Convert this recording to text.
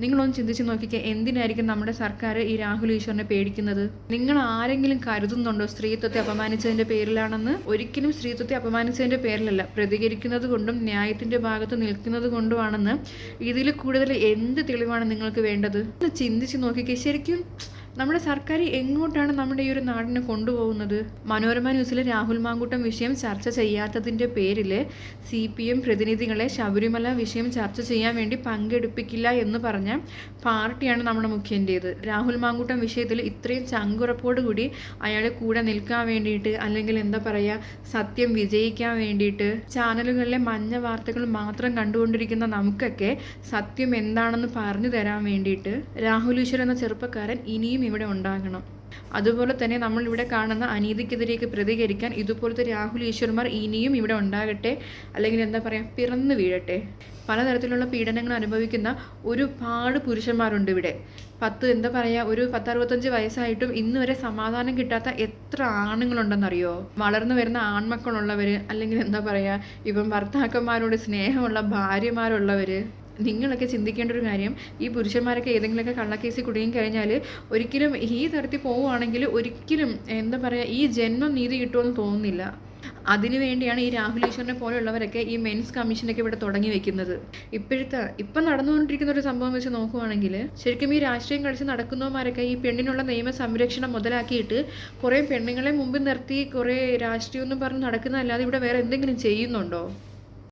നിങ്ങളൊന്ന് ചിന്തിച്ച് നോക്കിക്കേ എന്തിനായിരിക്കും നമ്മുടെ സർക്കാർ ഈ രാഹുൽ ഈശ്വറിനെ പേടിക്കുന്നത്? നിങ്ങൾ ആരെങ്കിലും കരുതുന്നുണ്ടോ സ്ത്രീത്വത്തെ അപമാനിച്ചതിന്റെ പേരിലാണെന്ന്? ഒരിക്കലും സ്ത്രീത്വത്തെ അപമാനിച്ചതിന്റെ പേരിലല്ല. പ്രതികരിക്കുന്നത് കൊണ്ടും ന്യായത്തിന്റെ ഭാഗത്ത് നിൽക്കുന്നത് കൊണ്ടുമാണെന്ന് ഇതിൽ കൂടുതൽ എന്ത് തെളിവാണ് നിങ്ങൾക്ക് വേണ്ടത്? ചിന്തിച്ച് നോക്കിക്കേ. ശരിക്കും നമ്മുടെ സർക്കാർ എങ്ങോട്ടാണ് നമ്മുടെ ഈ ഒരു നാടിനെ കൊണ്ടുപോകുന്നത്? മനോരമ ന്യൂസിലെ രാഹുൽ മാങ്കൂട്ടം വിഷയം ചർച്ച ചെയ്യാത്തതിന്റെ പേരിൽ സി പി എം പ്രതിനിധികളെ ശബരിമല വിഷയം ചർച്ച ചെയ്യാൻ വേണ്ടി പങ്കെടുപ്പിക്കില്ല എന്ന് പറഞ്ഞ പാർട്ടിയാണ് നമ്മുടെ മുഖ്യന്റേത്. രാഹുൽ മാങ്കൂട്ടം വിഷയത്തിൽ ഇത്രയും ചങ്കുറപ്പോടുകൂടി അയാളെ കൂടെ നിൽക്കാൻ വേണ്ടിയിട്ട് അല്ലെങ്കിൽ എന്താ പറയുക സത്യം വിജയിക്കാൻ വേണ്ടിയിട്ട് ചാനലുകളിലെ മഞ്ഞ വാർത്തകൾ മാത്രം കണ്ടുകൊണ്ടിരിക്കുന്ന നമുക്കൊക്കെ സത്യം എന്താണെന്ന് പറഞ്ഞു തരാൻ വേണ്ടിയിട്ട് രാഹുൽ ഈശ്വർ എന്ന ചെറുപ്പക്കാരൻ ഇനിയും ഇവിടെ ഉണ്ടാകണം. അതുപോലെ തന്നെ നമ്മൾ ഇവിടെ കാണുന്ന അനീതിക്കെതിരേക്ക് പ്രതികരിക്കാൻ ഇതുപോലത്തെ രാഹുൽ ഈശ്വർമാർ ഇനിയും ഇവിടെ ഉണ്ടാകട്ടെ. അല്ലെങ്കിൽ എന്താ പറയുക പിറന്നു വീഴട്ടെ. പലതരത്തിലുള്ള പീഡനങ്ങൾ അനുഭവിക്കുന്ന ഒരുപാട് പുരുഷന്മാരുണ്ട് ഇവിടെ. പത്ത് എന്താ പറയുക ഒരു പത്തറുപത്തഞ്ച് വയസ്സായിട്ടും ഇന്ന് വരെ സമാധാനം കിട്ടാത്ത എത്ര ആണുങ്ങളുണ്ടെന്നറിയോ? വളർന്നു വരുന്ന ആൺമക്കളുള്ളവർ അല്ലെങ്കിൽ എന്താ പറയുക ഇപ്പം ഭർത്താക്കന്മാരോട് സ്നേഹമുള്ള ഭാര്യമാരുള്ളവർ നിങ്ങളൊക്കെ ചിന്തിക്കേണ്ട ഒരു കാര്യം ഈ പുരുഷന്മാരൊക്കെ ഏതെങ്കിലുമൊക്കെ കള്ളക്കേസിൽ കുടുങ്ങി കഴിഞ്ഞാൽ ഒരിക്കലും ഈ തരത്തിൽ പോവുകയാണെങ്കിൽ ഒരിക്കലും എന്താ പറയുക ഈ ജന്മം നീതി കിട്ടുമെന്ന് തോന്നുന്നില്ല. അതിനു വേണ്ടിയാണ് ഈ രാഹുൽ ഈശ്വറിനെ പോലെയുള്ളവരൊക്കെ ഈ മെൻസ് കമ്മീഷനൊക്കെ ഇവിടെ തുടങ്ങി വെക്കുന്നത്. ഇപ്പോഴത്തെ ഇപ്പം നടന്നുകൊണ്ടിരിക്കുന്ന ഒരു സംഭവം വെച്ച് നോക്കുവാണെങ്കിൽ ശരിക്കും ഈ രാഷ്ട്രീയം കളിച്ച് നടക്കുന്നവന്മാരൊക്കെ ഈ പെണ്ണിനുള്ള നിയമ സംരക്ഷണം മുതലാക്കിയിട്ട് കുറേ പെണ്ണുങ്ങളെ മുമ്പിൽ നിർത്തി കുറേ രാഷ്ട്രീയം ഒന്നും പറഞ്ഞ് നടക്കുന്നതല്ലാതെ ഇവിടെ വേറെ എന്തെങ്കിലും ചെയ്യുന്നുണ്ടോ?